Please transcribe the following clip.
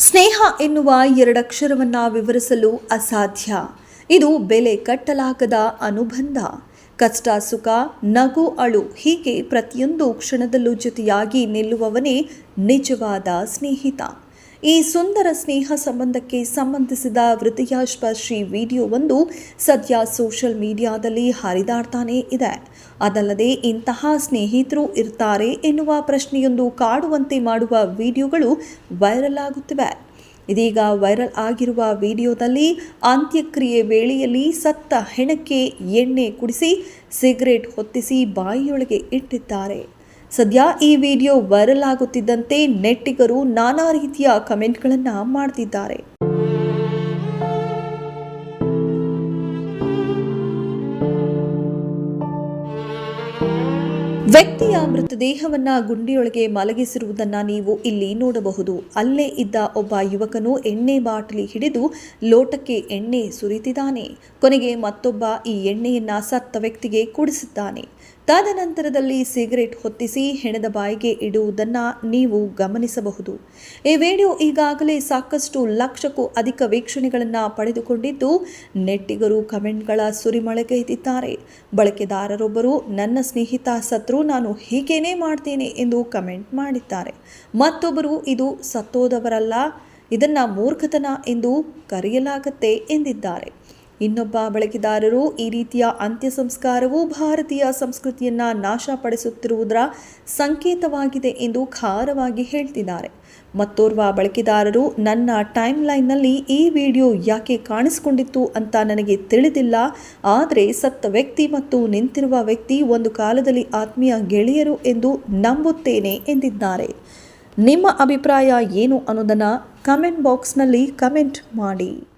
ಸ್ನೇಹ ಎನ್ನುವ ಎರಡಕ್ಷರವನ್ನ ವಿವರಿಸಲು ಅಸಾಧ್ಯ. ಇದು ಬೆಲೆ ಕಟ್ಟಲಾಗದ ಅನುಬಂಧ. ಕಷ್ಟ, ಸುಖ, ನಗು, ಅಳು ಹೀಗೆ ಪ್ರತಿಯೊಂದು ಕ್ಷಣದಲ್ಲೂ ಜೊತೆಯಾಗಿ ನಿಲ್ಲುವವನೇ ನಿಜವಾದ ಸ್ನೇಹಿತ. ಈ ಸುಂದರ ಸ್ನೇಹ ಸಂಬಂಧಕ್ಕೆ ಸಂಬಂಧಿಸಿದ ಹೃದಯಸ್ಪರ್ಶಿ ವಿಡಿಯೋವೊಂದು ಸದ್ಯ ಸೋಷಿಯಲ್ ಮೀಡಿಯಾದಲ್ಲಿ ಹರಿದಾಡ್ತಾನೇ ಇದೆ. ಅದಲ್ಲದೆ ಇಂತಹ ಸ್ನೇಹಿತರು ಇರ್ತಾರೆ ಎನ್ನುವ ಪ್ರಶ್ನೆಯೊಂದು ಕಾಡುವಂತೆ ಮಾಡುವ ವಿಡಿಯೋಗಳು ವೈರಲ್ ಆಗುತ್ತಿವೆ. ಇದೀಗ ವೈರಲ್ ಆಗಿರುವ ವಿಡಿಯೋದಲ್ಲಿ ಅಂತ್ಯಕ್ರಿಯೆ ವೇಳೆಯಲ್ಲಿ ಸತ್ತ ಹೆಣಕ್ಕೆ ಎಣ್ಣೆ ಕುಡಿಸಿ, ಸಿಗರೇಟ್ ಹೊತ್ತಿಸಿ ಬಾಯಿಯೊಳಗೆ ಇಟ್ಟಿದ್ದಾರೆ. ಸದ್ಯ ಈ ವಿಡಿಯೋ ವೈರಲ್ ಆಗುತ್ತಿದ್ದಂತೆ ನೆಟ್ಟಿಗರು ನಾನಾ ರೀತಿಯ ಕಮೆಂಟ್ಗಳನ್ನು ಮಾಡ್ತಿದ್ದಾರೆ. ವ್ಯಕ್ತಿಯ ಮೃತದೇಹವನ್ನ ಗುಂಡಿಯೊಳಗೆ ಮಲಗಿಸಿರುವುದನ್ನ ನೀವು ಇಲ್ಲಿ ನೋಡಬಹುದು. ಅಲ್ಲೇ ಇದ್ದ ಒಬ್ಬ ಯುವಕನು ಎಣ್ಣೆ ಬಾಟಲಿ ಹಿಡಿದು ಲೋಟಕ್ಕೆ ಎಣ್ಣೆ ಸುರಿತಿದ್ದಾನೆ. ಕೊನೆಗೆ ಮತ್ತೊಬ್ಬ ಈ ಎಣ್ಣೆಯನ್ನ ಸತ್ತ ವ್ಯಕ್ತಿಗೆ ಕುಡಿಸಿದ್ದಾನೆ. ತದನಂತರದಲ್ಲಿ ಸಿಗರೆಟ್ ಹೊತ್ತಿಸಿ ಹೆಣದ ಬಾಯಿಗೆ ಇಡುವುದನ್ನು ನೀವು ಗಮನಿಸಬಹುದು. ಈ ವಿಡಿಯೋ ಈಗಾಗಲೇ ಸಾಕಷ್ಟು ಲಕ್ಷಕ್ಕೂ ಅಧಿಕ ವೀಕ್ಷಣೆಗಳನ್ನು ಪಡೆದುಕೊಂಡಿದ್ದು, ನೆಟ್ಟಿಗರು ಕಮೆಂಟ್ಗಳ ಸುರಿಮಳೆಗೈದಿದ್ದಾರೆ ಬಳಕೆದಾರರೊಬ್ಬರು, ನನ್ನ ಸ್ನೇಹಿತ ಸತ್ರು, ನಾನು ಹೀಗೇನೇ ಮಾಡ್ತೇನೆ ಎಂದು ಕಮೆಂಟ್ ಮಾಡಿದ್ದಾರೆ. ಮತ್ತೊಬ್ಬರು, ಇದು ಸತ್ತೋದವರಲ್ಲ, ಇದನ್ನು ಮೂರ್ಖತನ ಎಂದು ಕರೆಯಲಾಗತ್ತೆ ಎಂದಿದ್ದಾರೆ. ಇನ್ನೊಬ್ಬ ಬಳಕೆದಾರರು ಈ ರೀತಿಯ ಅಂತ್ಯ ಸಂಸ್ಕಾರವು ಭಾರತೀಯ ಸಂಸ್ಕೃತಿಯನ್ನ ನಾಶಪಡಿಸುತ್ತಿರುವುದರ ಸಂಕೇತವಾಗಿದೆ ಎಂದು ಖಾರವಾಗಿ ಹೇಳ್ತಿದ್ದಾರೆ. ಮತ್ತೋರ್ವ ಬಳಕೆದಾರರು, ನನ್ನ ಟೈಮ್ ಲೈನ್ನಲ್ಲಿ ಈ ವಿಡಿಯೋ ಯಾಕೆ ಕಾಣಿಸಿಕೊಂಡಿತ್ತು ಅಂತ ನನಗೆ ತಿಳಿದಿಲ್ಲ. ಆದರೆ ಸತ್ತ ವ್ಯಕ್ತಿ ಮತ್ತು ನಿಂತಿರುವ ವ್ಯಕ್ತಿ ಒಂದು ಕಾಲದಲ್ಲಿ ಆತ್ಮೀಯ ಗೆಳೆಯರು ಎಂದು ನಂಬುತ್ತೇನೆ ಎಂದಿದ್ದಾರೆ. ನಿಮ್ಮ ಅಭಿಪ್ರಾಯ ಏನು ಅನ್ನೋದನ್ನು ಕಮೆಂಟ್ ಬಾಕ್ಸ್ನಲ್ಲಿ ಕಮೆಂಟ್ ಮಾಡಿ.